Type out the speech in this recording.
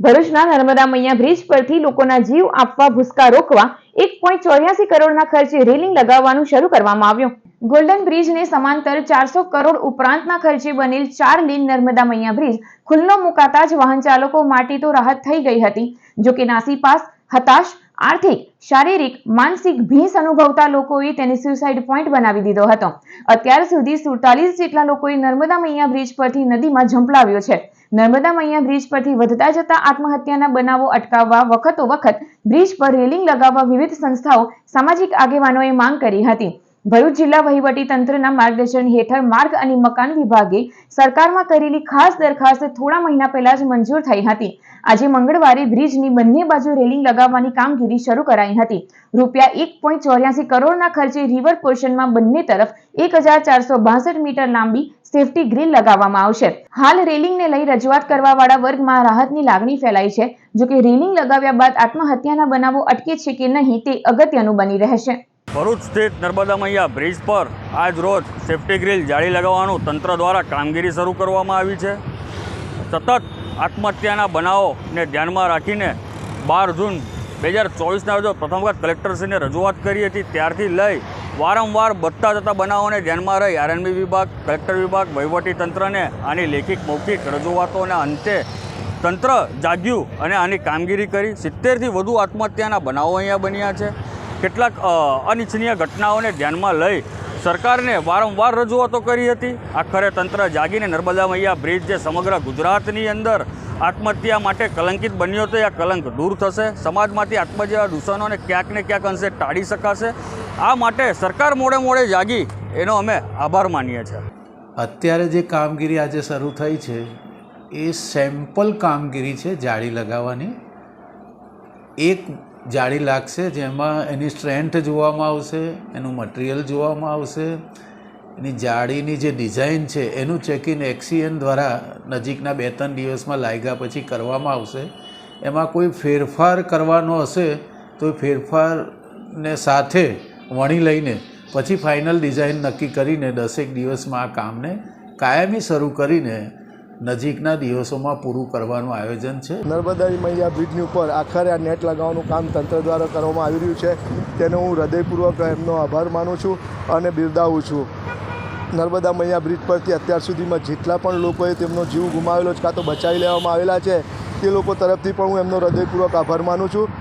ભરૂચના નર્મદા મૈયા બ્રિજ પરથી લોકોના જીવ આપવા, ભૂસકા રોકવા, એક પોઈન્ટ ચોર્યાસી કરોડના ખર્ચે રેલિંગ લગાવવાનું શરૂ કરવામાં આવ્યું. ગોલ્ડન બ્રિજને સમાંતર ચારસો કરોડ ઉપરાંતના ખર્ચે બનેલ ચાર લેન નર્મદા મૈયા બ્રિજ ખુલ્લો મુકાતા જ વાહન ચાલકો માટે તો રાહત થઈ ગઈ હતી. જોકે નાસીપાસ, હતાશ, આર્થિક, શારીરિક, માનસિક ભીંસ અનુભવતા લોકોએ તેને સુસાઇડ પોઈન્ટ બનાવી દીધો હતો. અત્યાર સુધી સુડતાલીસ જેટલા લોકોએ નર્મદા મૈયા બ્રિજ પરથી નદીમાં ઝંપલાવ્યો છે. નર્મદા મૈયા બ્રિજ પરથી વધતા જતા આત્મહત્યાના બનાવો અટકાવવા વખતો વખત બ્રિજ પર રેલિંગ લગાવવા વિવિધ સંસ્થાઓ સામાજિક આગેવાનોએ માંગ કરી હતી. ભરૂચ જિલ્લા વહીવટી તંત્રના માર્ગદર્શન હેઠળ માર્ગ અને મકાન વિભાગે સરકારમાં કરેલી ખાસ દરખાસ્ત થોડા મહિના પહેલા જ મંજૂર થઈ હતી. આજે મંગળવારે બ્રિજની બંને બાજુ રેલિંગ લગાવવાની કામગીરી શરૂ કરાઈ હતી. રૂપિયા એક પોઈન્ટ ચોર્યાસી કરોડના ખર્ચે રિવર પોર્શનમાં બંને તરફ એક હજાર ચારસો બાસઠ મીટર લાંબી સેફટી ગ્રીલ લગાવવામાં આવશે. હાલ રેલિંગને લઈ રજૂઆત કરવાવાળા વર્ગમાં રાહતની લાગણી ફેલાઈ છે. જો કે રેલિંગ લગાવ્યા બાદ આત્મહત્યાના બનાવો અટકે છે કે નહીં તે અગત્યનું બની રહેશે. ભરૂચ સ્થિત નર્મદા મૈયા બ્રિજ પર આજ રોજ સેફ્ટી ગ્રીલ જાળી લગાવવાનું તંત્ર દ્વારા કામગીરી શરૂ કરવામાં આવી છે. સતત આત્મહત્યાના બનાવોને ધ્યાનમાં રાખીને બાર જૂન બે હજાર ચોવીસના રોજ પ્રથમ વખત કલેક્ટરશ્રીને રજૂઆત કરી હતી. ત્યારથી લઈ વારંવાર બધતા જતા બનાવોને ધ્યાનમાં રહી આરએનબી વિભાગ કલેક્ટર વિભાગ, વહીવટી તંત્રને આની લેખિત મૌખિક રજૂઆતોના અંતે તંત્ર જાગ્યું અને આની કામગીરી કરી. સિત્તેરથી વધુ આત્મહત્યાના બનાવો અહીંયા બન્યા છે. કેટલાક અનિચ્છનીય ઘટનાઓને ધ્યાનમાં લઈ સરકારને વારંવાર રજૂઆતો કરી હતી. આખરે તંત્ર જાગીને નર્મદા મૈયા બ્રિજ જે સમગ્ર ગુજરાતની અંદર આત્મહત્યા માટે કલંકિત બન્યો તો આ કલંક દૂર થશે. સમાજમાંથી આત્મહત્યા દૂષણોને ક્યાંક ને ક્યાંક અંશે ટાળી શકાશે. આ માટે સરકાર મોડે મોડે જાગી. એનો અમે આભાર માનીએ છીએ. અત્યારે જે કામગીરી આજે શરૂ થઈ છે, એ સેમ્પલ કામગીરી છે જાળી લગાવવાની. એક જાળી લાગશે જેમાં એની સ્ટ્રેન્થ જોવામાં આવશે, એનું મટીરિયલ જોવામાં આવશે એની જાળીની જે ડિઝાઇન છે, એનું ચેકિંગ એક્સીએન દ્વારા નજીકના બે ત્રણ દિવસમાં લાગ્યા પછી કરવામાં આવશે. એમાં કોઈ ફેરફાર કરવાનો હશે તો એ ફેરફારને સાથે વણી લઈને પછી ફાઇનલ ડિઝાઇન નક્કી કરીને દસેક દિવસમાં આ કામને કાયમી શરૂ કરીને નજીકના દિવસોમાં પૂરું કરવાનું આયોજન છે. નર્મદાની મૈયા બ્રિજની ઉપર આખરે આ નેટ લગાવવાનું કામ તંત્ર દ્વારા કરવામાં આવી રહ્યું છે. તેનો હું હૃદયપૂર્વક એમનો આભાર માનું છું અને બિરદાવું છું. નર્મદા મૈયા બ્રિજ પરથી અત્યાર સુધીમાં જેટલા પણ લોકોએ તેમનો જીવ ગુમાવેલો છે, કાં તો બચાવી લેવામાં આવેલા છે, તે લોકો તરફથી પણ હું એમનો હૃદયપૂર્વક આભાર માનું છું.